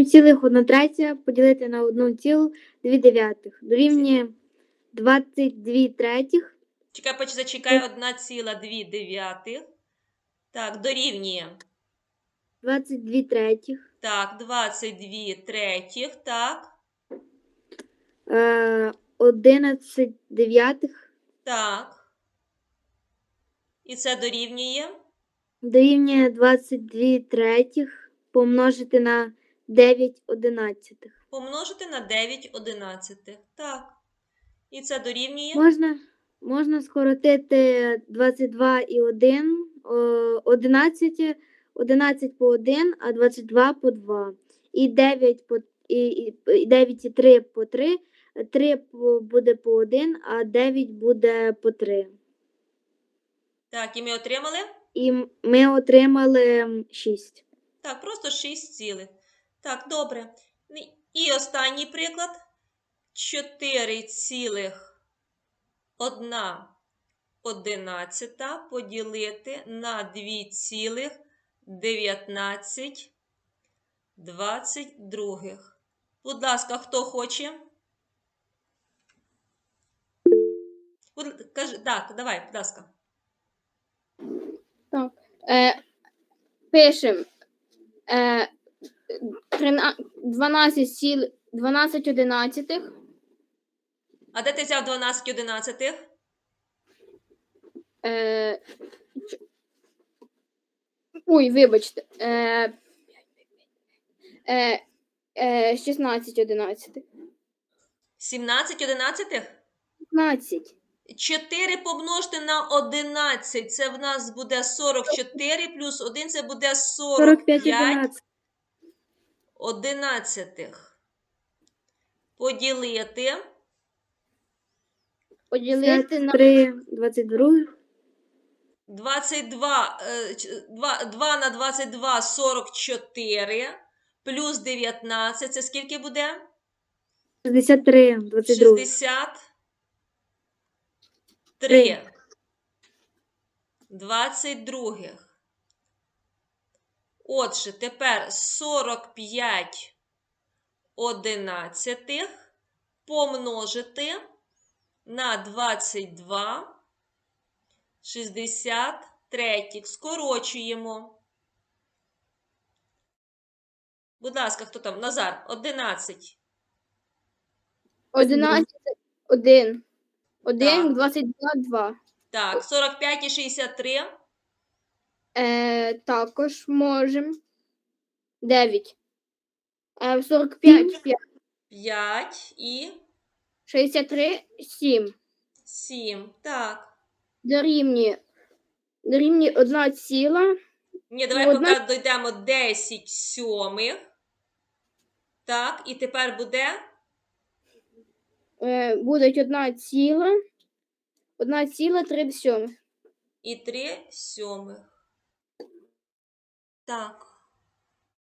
7,1 третя поділити на 1,2 дев'ятих дорівнює 22 третіх. Чекай, поч- зачекай, 1,2 дев'ятих. Так, дорівнює. 22 третіх. Так, 22 третіх, так, Е, 11 дев'ятих так. І це дорівнює. дорівнює 22 третіх помножити на 9 одинадцятих. Помножити на 9 одинадцятих. Так. І це дорівнює. Можна, можна скоротити 22 і 1, о, 11, 11 по 1, а 22 по 2. І 9 по і, і, і 9 і 3 по 3, 3 буде по 1, а 9 буде по 3. Так, і ми отримали? І ми отримали 6. Так, просто 6 цілих. Так, добре. І останній приклад. 4 цілих 1 одинадцята поділити на 2 цілих 19 22. Будь ласка, хто хоче? Кажи, так, давай, будь ласка. Так. Е, пишем. Е, 13, 12, сіл, 12 одинадцятих. А де ти взяв 12 одинадцятих? Е, ч- ой, вибачте. Е, е, е, 16 одинадцятих. 17 одинадцятих? 15. 4 помножити на 11. Це в нас буде 44 плюс 1 це буде 45 45 11. Одинадцятих. Поділити. Поділити на 3 22. 22, е, ч- 2, 2 на 22 44 плюс 19. Це скільки буде? 63 22. 63. 22. Отже, тепер 45 одинадцятих помножити на 22 63. Скорочуємо. Будь ласка, хто там? Назар, 11. 11, 1. 1, Так. 22, 2. Так, 45 і 63. Е, також можемо. 9. Е, 45, 5. 5 і 63, 7. 7. Так. Дорівнює. Дорівнює 1 ціла. Ні, давай Ну, поки дійдемо 10 сьомих. Так, і тепер буде Е, будуть 1 ціла. 1 ціла 3 сьомих. і 3 сьомих. Так.